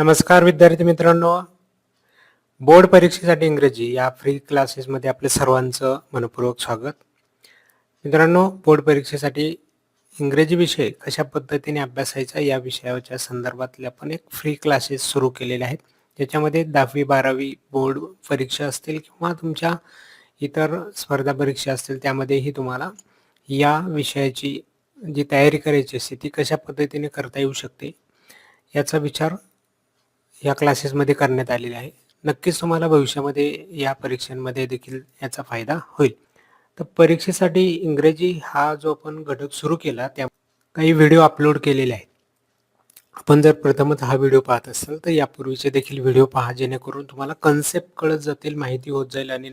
नमस्कार विद्यार्थी मित्रांनो. बोर्ड परीक्षेसाठी इंग्रजी या फ्री क्लासेसमध्ये आपले सर्वांचं मनपूर्वक स्वागत. मित्रांनो बोर्ड परीक्षेसाठी इंग्रजी विषय कशा पद्धतीने अभ्यासायचा या विषयाच्या संदर्भातले आपण एक फ्री क्लासेस सुरू केलेले आहेत. ज्याच्यामध्ये दहावी बारावी बोर्ड परीक्षा असतील किंवा तुमच्या इतर स्पर्धा परीक्षा असतील त्यामध्येही तुम्हाला या विषयाची जी तयारी करायची असते ती कशा पद्धतीने करता येऊ शकते याचा विचार या क्लासेसमध्ये करण्यात आलेले आहे. नक्कीच तुम्हाला भविष्यामध्ये या परीक्षांमध्ये देखील याचा फायदा होईल. तर परीक्षेसाठी इंग्रजी हा जो आपण घटक सुरू केला त्या काही व्हिडिओ अपलोड केलेले आहेत. आपण जर प्रथमच हा व्हिडिओ पाहत असाल तर यापूर्वीचे देखील व्हिडिओ पहा जेणेकरून तुम्हाला कन्सेप्ट कळत जातील माहिती होत जाईल आणि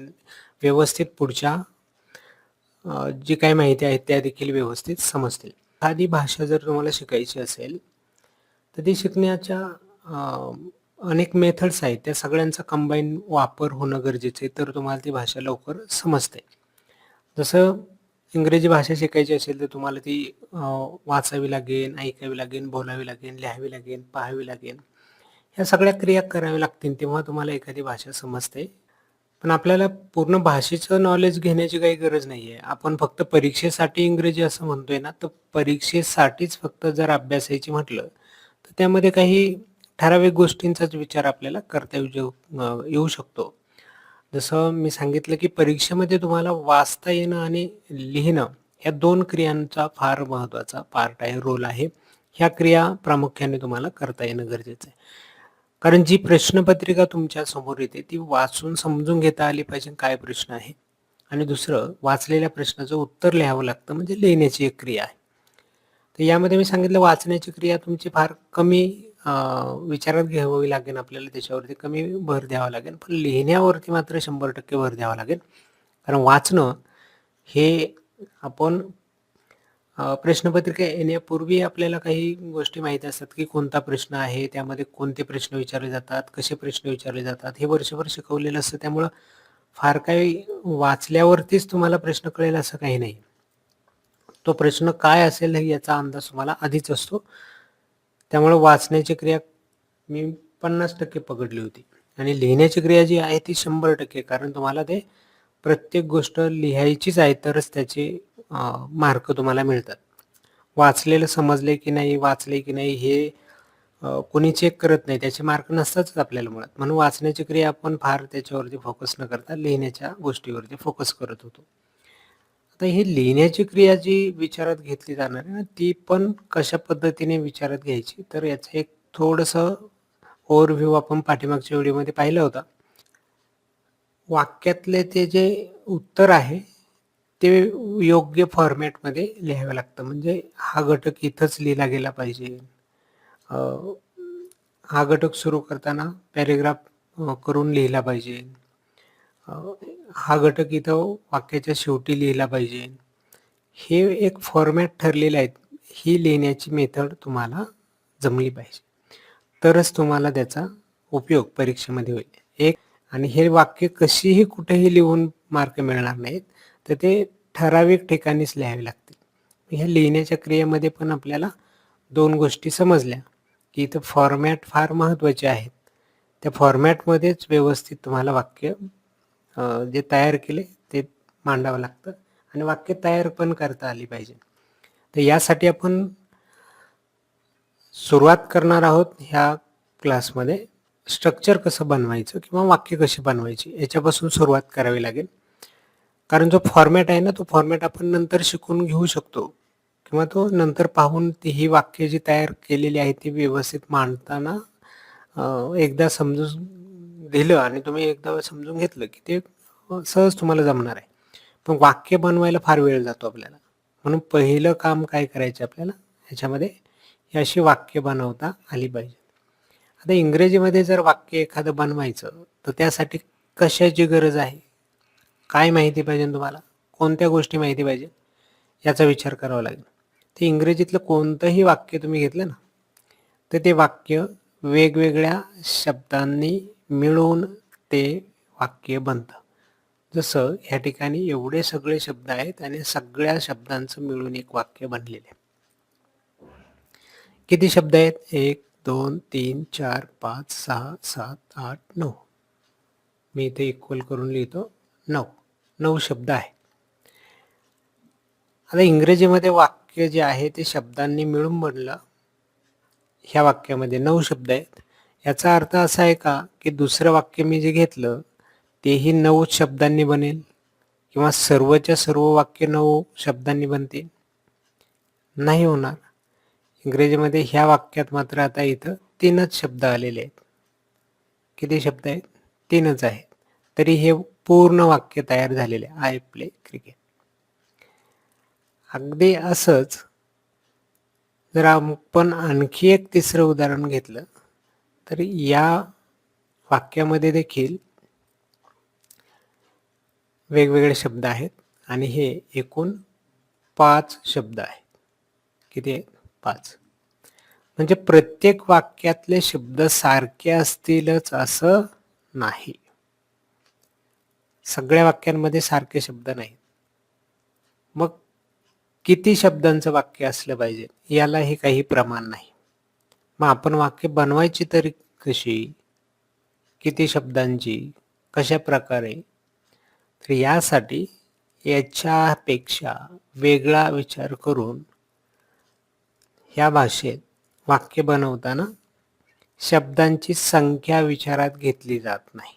व्यवस्थित पुढच्या जी काही माहिती आहे त्या देखील व्यवस्थित समजतील. एखादी भाषा जर तुम्हाला शिकायची असेल तर ती शिकण्याच्या अनेक मेथड्स आहेत. त्या सगळ्यांचा कंबाईन वापर होणं गरजेचं आहे. तर तुम्हाला ती भाषा लवकर समजते. जसं इंग्रजी भाषा शिकायची असेल तर तुम्हाला ती वाचावी लागेल ऐकावी लागेल बोलावी लागेल लिहावी लागेल पाहावी लागेल. ह्या सगळ्या क्रिया कराव्या लागतील तेव्हा तुम्हाला एखादी भाषा समजते. पण आपल्याला पूर्ण भाषेचं नॉलेज घेण्याची काही गरज नाही आहे आपण फक्त परीक्षेसाठी इंग्रजी असं म्हणतोय ना तर परीक्षेसाठीच फक्त जर अभ्यासायची म्हटलं तर त्यामध्ये काही ठराविक गोष्टींचाच विचार आपल्याला करता येऊ येऊ शकतो. जसं मी सांगितलं की परीक्षेमध्ये तुम्हाला वाचता येणं आणि लिहिणं या दोन क्रियांचा फार महत्त्वाचा पार्ट आहे रोल आहे. ह्या क्रिया प्रामुख्याने तुम्हाला करता येणं गरजेचं आहे. कारण जी प्रश्नपत्रिका तुमच्यासमोर येते ती वाचून समजून घेता आली पाहिजे काय प्रश्न आहे. आणि दुसरं वाचलेल्या प्रश्नाचं उत्तर लिहावं लागतं म्हणजे लिहिण्याची एक क्रिया आहे. तर यामध्ये मी सांगितलं वाचण्याची क्रिया तुमची फार कमी विचारात घ्यावी लागेल आपल्याला त्याच्यावरती कमी भर द्यावा लागेल. पण लिहिण्यावरती मात्र शंभर टक्के भर द्यावा लागेल. कारण वाचणं हे आपण अ, प्रश्नपत्रिका येण्यापूर्वी आपल्याला काही गोष्टी माहीत असतात की कोणता प्रश्न आहे त्यामध्ये कोणते प्रश्न विचारले जातात कसे प्रश्न विचारले जातात हे वर्षभर शिकवलेलं असतं. त्यामुळं फार काही वाचल्यावरतीच तुम्हाला प्रश्न कळेल असं काही नाही. तो प्रश्न काय असेल याचा अंदाज तुम्हाला आधीच असतो. त्यामुळे वाचण्याची क्रिया मी पन्नास टक्के पकडली होती. आणि लिहिण्याची क्रिया जी आहे ती शंभर टक्के कारण तुम्हाला ते प्रत्येक गोष्ट लिहायचीच आहे तरच त्याचे मार्क तुम्हाला मिळतात. वाचलेलं समजले की नाही वाचले की नाही हे कोणी चेक करत नाही त्याचे मार्क नसतातच आपल्याला मुळात. म्हणून वाचण्याची क्रिया आपण फार त्याच्यावरती फोकस न करता लिहिण्याच्या गोष्टीवरती फोकस करत होतो. आता ही लिहिण्याची क्रिया जी विचारात घेतली जाणार आहे ना ती पण कशा पद्धतीने विचारात घ्यायची? तर याचं एक थोडंसं ओव्हरव्ह्यू आपण पाठीमागच्या व्हिडिओमध्ये पाहिलं होता. वाक्यातले ते जे उत्तर आहे ते योग्य फॉर्मॅटमध्ये लिहावं लागतं. म्हणजे हा घटक इथंच लिहिला गेला पाहिजे. हा घटक सुरू करताना पॅरेग्राफ करून लिहिला पाहिजे. हा घटक इथं वाक्याच्या शेवटी लिहिला पाहिजे. हे एक फॉर्मॅट ठरलेले आहेत. ही लिहिण्याची मेथड तुम्हाला जमली पाहिजे. तरच तुम्हाला त्याचा उपयोग परीक्षेमध्ये होईल. एक आणि हे वाक्य कशीही कुठेही लिहून मार्क मिळणार नाहीत तर ते ठराविक ठिकाणीच लिहावे लागतील. ह्या लिहिण्याच्या क्रियेमध्ये पण आपल्याला दोन गोष्टी समजल्या की इथं फॉर्मॅट फार महत्त्वाचे आहेत. त्या फॉर्मॅटमध्येच व्यवस्थित तुम्हाला वाक्य जे तयार केले ते मांडावं लागतं आणि वाक्य तयार पण करता आली पाहिजे. तर यासाठी आपण सुरुवात करणार आहोत ह्या क्लासमध्ये. स्ट्रक्चर कसं बनवायचं किंवा वाक्य कशी बनवायची याच्यापासून सुरुवात करावी लागेल. कारण जो फॉर्मॅट आहे ना तो फॉर्मॅट आपण नंतर शिकून घेऊ शकतो किंवा तो नंतर पाहून ती ही वाक्य जी तयार केलेली आहे ती व्यवस्थित मांडताना एकदा समजून दिलं आणि तुम्ही एकदा समजून घेतलं की ते सहज तुम्हाला जमणार आहे. पण वाक्य बनवायला फार वेळ जातो आपल्याला. म्हणून पहिलं काम काय करायचं आपल्याला? ह्याच्यामध्ये ही अशी वाक्य बनवता आली पाहिजे. आता इंग्रजीमध्ये जर वाक्य एखादं बनवायचं तर त्यासाठी कशाची गरज आहे? काय माहिती पाहिजे तुम्हाला? कोणत्या गोष्टी माहिती पाहिजे? याचा विचार करावा लागेल. ते इंग्रजीतलं कोणतंही वाक्य तुम्ही घेतलं ना तर ते वाक्य वेगवेगळ्या शब्दांनी मिळून ते वाक्य बनतं. जसं या ठिकाणी एवढे सगळे शब्द आहेत आणि सगळ्या शब्दांचं मिळून एक वाक्य बनलेलं आहे. किती शब्द आहेत? एक दोन तीन चार पाच सहा सात आठ नऊ. मी इथे इक्वल करून लिहितो. नऊ. नऊ शब्द आहे. आता इंग्रजीमध्ये वाक्य जे आहे ते शब्दांनी मिळून बनलं. ह्या वाक्यामध्ये नऊ शब्द आहेत. याचा अर्थ असा आहे का की दुसरं वाक्य मी जे घेतलं तेही नऊ शब्दांनी बनेल किंवा सर्वच्या सर्व वाक्य नऊ शब्दांनी बनतील? नाही होणार. इंग्रजीमध्ये ह्या वाक्यात मात्र आता इथं तीनच शब्द आलेले आहेत. किती शब्द आहेत? तीनच आहेत. तरी हे पूर्ण वाक्य तयार झालेले आहे. I play cricket. अगदी असंच जर आपण आणखी एक तिसरं उदाहरण घेतलं तर या वाक्यामध्ये देखील वेगवेगळे शब्द आहेत आणि हे एकूण पाच शब्द आहेत. किती आहेत? पाच. म्हणजे प्रत्येक वाक्यातले शब्द सारखे असतीलच असं नाही. सगळ्या वाक्यांमध्ये सारखे शब्द नाहीत. मग किती शब्दांचं वाक्य असलं पाहिजे? यालाही काही प्रमाण नाही. मग आपण वाक्य बनवायची तरी कशी? किती शब्दांची? कशा प्रकारे? तर यासाठी याच्यापेक्षा वेगळा विचार करून ह्या भाषेत वाक्य बनवताना शब्दांची संख्या विचारात घेतली जात नाही.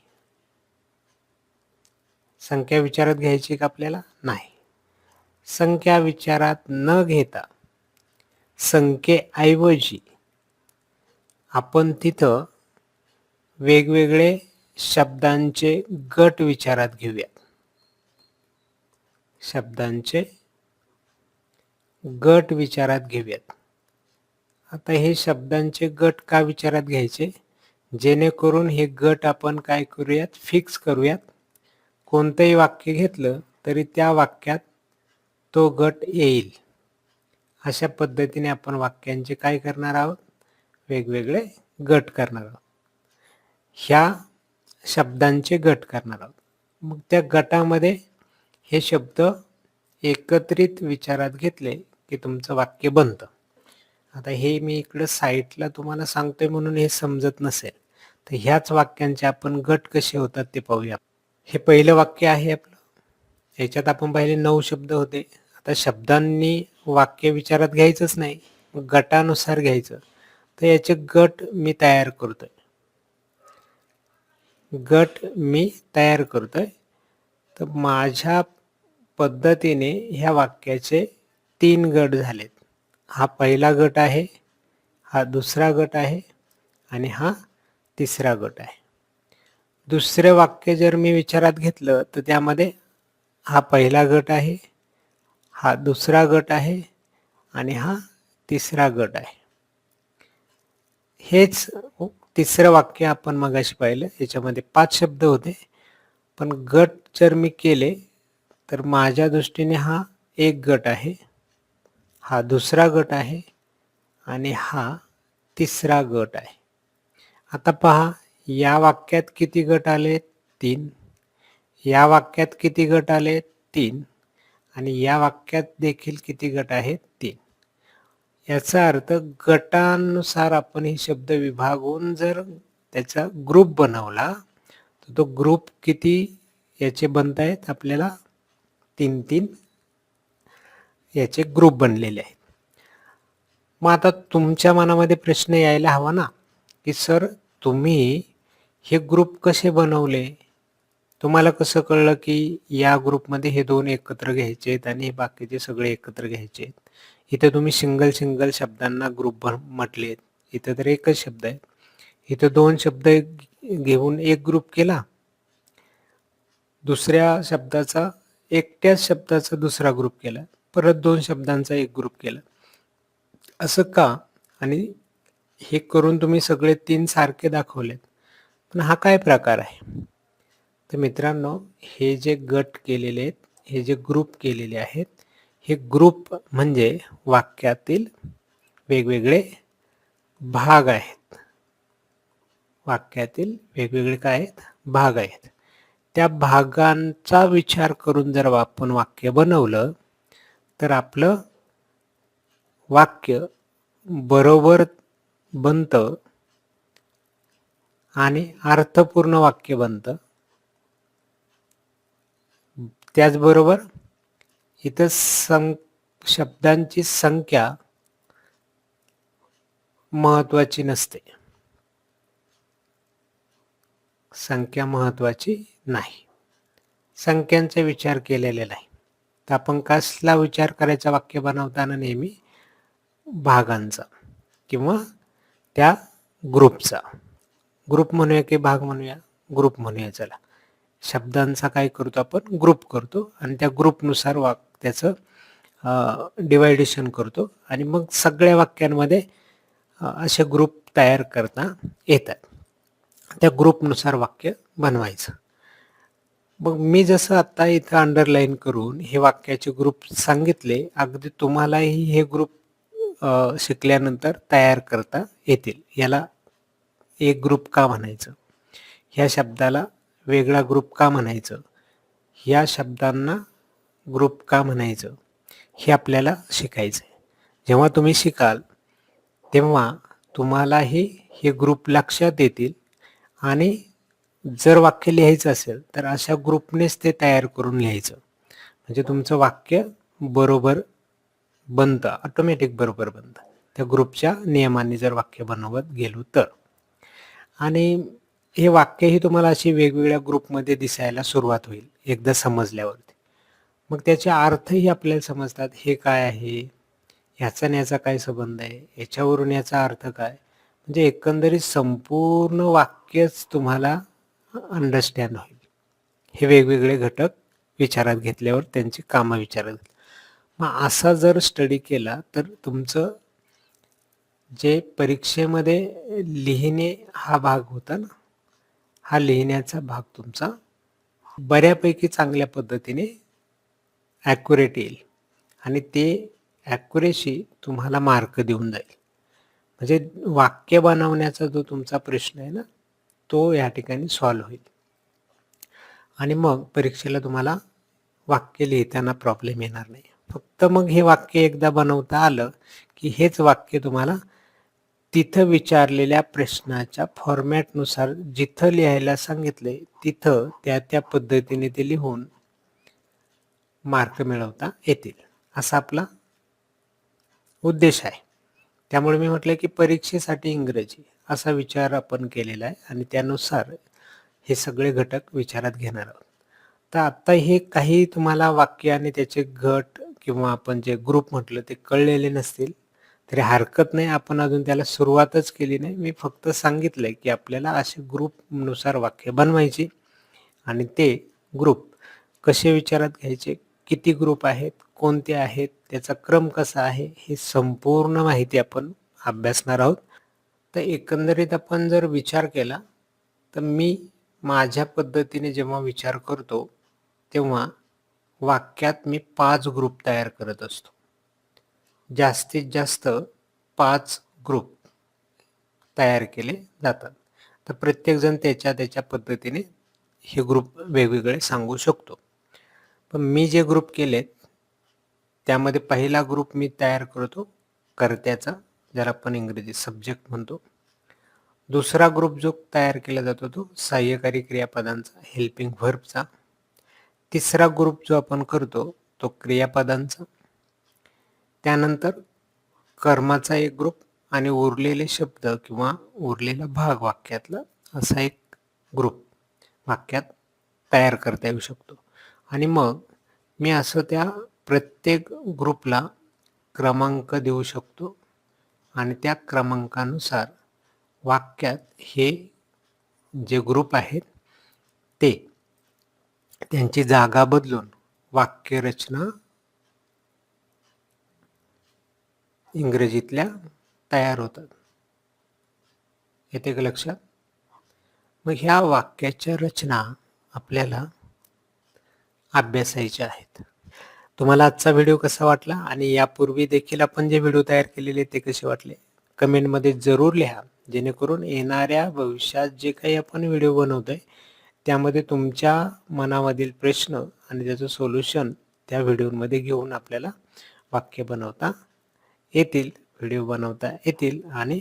संख्या विचारात घ्यायची का आपल्याला? नाही. संख्या विचारात न घेता संख्येऐवजी आपण तिथं वेगवेगळे शब्दांचे गट विचारात घेऊयात. शब्दांचे गट विचारात घेऊयात. आता हे शब्दांचे गट का विचारात घ्यायचे? जेणेकरून हे गट आपण काय करूयात? फिक्स करूयात. कोणतंही वाक्य घेतलं तरी त्या वाक्यात तो गट येईल. अशा पद्धतीने आपण वाक्यांचे काय करणार आहोत? वेगवेगळे गट करणार आहोत. ह्या शब्दांचे गट करणार आहोत. मग त्या गटामध्ये हे शब्द एकत्रित विचारात घेतले की तुमचं वाक्य बनतं. आता हे मी इकडं साईटला तुम्हाला सांगतोय म्हणून हे समजत नसेल. तर ह्याच वाक्यांचे आपण गट कसे होतात ते पाहूया. हे पहिलं वाक्य आहे आपलं. याच्यात आपण पाहिले नऊ शब्द होते. आता शब्दांनी वाक्य विचारात घ्यायचंच नाही. गटानुसार घ्यायचं. तर याचे गट मी तयार करतोय. गट मी तयार करतोय. तर माझ्या पद्धतीने ह्या वाक्याचे तीन गट झालेत. हा पहिला गट आहे हा दुसरा गट आहे आणि हा तिसरा गट आहे. दुसरे वाक्य जर मी विचारात घेतलं तर त्यामध्ये हा पहिला गट आहे हा दुसरा गट आहे आणि हा तिसरा गट आहे. हेच तिसरं वाक्य आपण मगाशी पाहिलं याच्यामध्ये पाच शब्द होते. पण गट जर मी केले तर माझ्या दृष्टीने हा एक गट आहे हा दुसरा गट आहे आणि हा तिसरा गट आहे. आता पहा या वाक्यात किती गट आले? तीन. या वाक्यात किती गट आले? तीन. आणि या वाक्यात देखील किती गट आहेत? याचा अर्थ गटानुसार आपण हे शब्द विभागून जर त्याचा ग्रुप बनवला तर तो ग्रुप किती याचे बनत आहेत? आपल्याला तीन तीन याचे ग्रुप बनलेले आहेत. मग आता तुमच्या मनामध्ये प्रश्न यायला हवा ना की सर तुम्ही हे ग्रुप कसे बनवले? तुम्हाला कसं कळलं की या ग्रुपमध्ये हे दोन एकत्र घ्यायचे आहेत आणि हे बाकीचे सगळे एकत्र घ्यायचे आहेत? इथे तुम्ही सिंगल सिंगल शब्दांना ग्रुप म्हटलेत इथं तर एकच शब्द आहे. इथं दोन शब्द घेऊन एक ग्रुप केला. दुसऱ्या शब्दाचा एकट्याच शब्दाचा दुसरा ग्रुप केला. परत दोन शब्दांचा एक ग्रुप केला. असं का? आणि हे करून तुम्ही सगळे तीन सारखे दाखवलेत. पण हा काय प्रकार आहे? तर मित्रांनो हे जे गट केलेले आहेत हे जे ग्रुप केलेले आहेत हे ग्रुप म्हणजे वाक्यातील वेगवेगळे भाग आहेत. वाक्यातील वेगवेगळे काय आहेत? भाग आहेत. त्या भागांचा विचार करून जर आपण वाक्य बनवलं तर आपलं वाक्य बरोबर बनतं आणि अर्थपूर्ण वाक्य बनतं. त्याचबरोबर इथं सं शब्दांची संख्या महत्वाची नसते. संख्या महत्वाची नाही. संख्यांचा विचार केलेला नाही. तर आपण कसला विचार करायचा वाक्य बनवताना नेहमी भागांचा किंवा त्या ग्रुपचा. ग्रुप म्हणूया की भाग म्हणूया ग्रुप म्हणूया चला. शब्दांचा काय करतो आपण? ग्रुप करतो आणि त्या ग्रुपनुसार वाक त्याचं डिवायडेशन करतो. आणि मग सगळ्या वाक्यांमध्ये असे ग्रुप तयार करता येतात. त्या ग्रुपनुसार वाक्य बनवायचं. मग मी जसं आता इथं अंडरलाईन करून हे वाक्याचे ग्रुप सांगितले अगदी तुम्हालाही हे ग्रुप शिकल्यानंतर तयार करता येतील. याला एक ग्रुप का म्हणायचं? ह्या शब्दाला वेगळा ग्रुप का म्हणायचं? ह्या शब्दांना ग्रुप का म्हणायचं? हे आपल्याला शिकायचं आहे जेव्हा तुम्ही शिकाल तेव्हा तुम्हालाही हे ग्रुप लक्षात येतील आणि जर वाक्य लिहायचं असेल तर अशा ग्रुपनेच ते तयार करून लिहायचं. म्हणजे तुमचं वाक्य बरोबर बनतं ऑटोमॅटिक बरोबर बनतं. त्या ग्रुपच्या नियमाने जर वाक्य बनवत गेलो तर. आणि हे वाक्यही तुम्हाला अशी वेगवेगळ्या ग्रुपमध्ये दिसायला सुरुवात होईल एकदा समजल्यावरती. मग त्याचे अर्थही आपल्याला समजतात हे काय आहे? ह्याचा आणि याचा काय संबंध आहे? याच्यावरून याचा अर्थ काय? म्हणजे एकंदरीत संपूर्ण वाक्यच तुम्हाला अंडरस्टँड होईल. हे वेगवेगळे घटक विचारात घेतल्यावर त्यांची कामं विचारात मग असा जर स्टडी केला तर तुमचं जे परीक्षेमध्ये लिहिणे हा भाग होता ना हा लिहिण्याचा भाग तुमचा बऱ्यापैकी चांगल्या पद्धतीने ॲक्युरेट येईल. आणि ते ॲक्युरेसी तुम्हाला मार्क देऊन जाईल. म्हणजे वाक्य बनवण्याचा जो तुमचा प्रश्न आहे ना तो या ठिकाणी सॉल्व्ह होईल. आणि मग परीक्षेला तुम्हाला वाक्य लिहिताना प्रॉब्लेम येणार नाही. फक्त मग हे वाक्य एकदा बनवता आलं की हेच वाक्य तुम्हाला तिथं विचारलेल्या प्रश्नाच्या फॉर्मॅटनुसार जिथं लिहायला सांगितले तिथं त्या त्या पद्धतीने ते लिहून मार्क मिळवता येतील. असा आपला उद्देश आहे. त्यामुळे मी म्हटलं की परीक्षेसाठी इंग्रजी असा विचार आपण केलेला आहे आणि त्यानुसार हे सगळे घटक विचारात घेणार आहोत. तर आत्ता हे काही तुम्हाला वाक्य आणि त्याचे गट किंवा आपण जे ग्रुप म्हटलं ते कळलेले नसतील. तरी हरकत नाही आपण अजून त्याला सुरुवातच केली नाही. मी फक्त सांगितलंय की आपल्याला असे ग्रुपनुसार वाक्य बनवायची आणि ते ग्रुप कसे विचारात घ्यायचे किती ग्रुप आहेत कोणते आहेत त्याचा क्रम कसा आहे हे संपूर्ण माहिती आपण अभ्यासणार आहोत. तर एकंदरीत आपण जर विचार केला तर मी माझ्या पद्धतीने जेव्हा विचार करतो तेव्हा वाक्यात मी पाच ग्रुप तयार करत असतो. जास्तीत जास्त पाच ग्रुप तयार केले जातात. तर प्रत्येकजण त्याच्या त्याच्या पद्धतीने हे ग्रुप वेगवेगळे सांगू शकतो. पण मी जे ग्रुप केलेत त्यामध्ये पहिला ग्रुप मी तयार करतो कर्त्याचा ज्याला आपण इंग्रजी सब्जेक्ट म्हणतो. दुसरा ग्रुप जो तयार केला जातो तो सहाय्यकारी क्रियापदांचा हेल्पिंग व्हर्बचा तिसरा ग्रुप जो आपण करतो तो क्रियापदांचा. त्यानंतर कर्माचा एक ग्रुप आणि उरलेले शब्द किंवा उरलेला भाग वाक्यातला असा एक ग्रुप वाक्यात तयार करता येऊ शकतो. आणि मग मी असं त्या प्रत्येक ग्रुपला क्रमांक देऊ शकतो आणि त्या क्रमांकानुसार वाक्यात हे जे ग्रुप आहेत ते त्यांची जागा बदलून वाक्यरचना इंग्रजीतल्या तयार होतात. येते का लक्षात? मग ह्या वाक्याच्या रचना आपल्याला अभ्यासायच्या आहेत. तुम्हाला आजचा व्हिडिओ कसा वाटला आणि यापूर्वी देखील आपण जे व्हिडिओ तयार केलेले ते कसे वाटले? कमेंटमध्ये जरूर लिहा. जेणेकरून येणाऱ्या भविष्यात जे काही आपण व्हिडिओ बनवतोय त्यामध्ये तुमच्या मनामधील प्रश्न आणि त्याचं सोल्युशन त्या व्हिडिओमध्ये घेऊन आपल्याला वाक्य बनवता येतील व्हिडिओ बनवता येतील आणि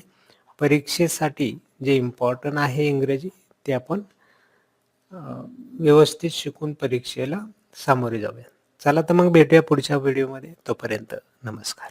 परीक्षेसाठी जे इम्पॉर्टंट आहे इंग्रजी ते आपण व्यवस्थित शिकून परीक्षेला सामोरे जाऊया. चला तर मग भेटूया पुढच्या व्हिडिओमध्ये तोपर्यंत नमस्कार.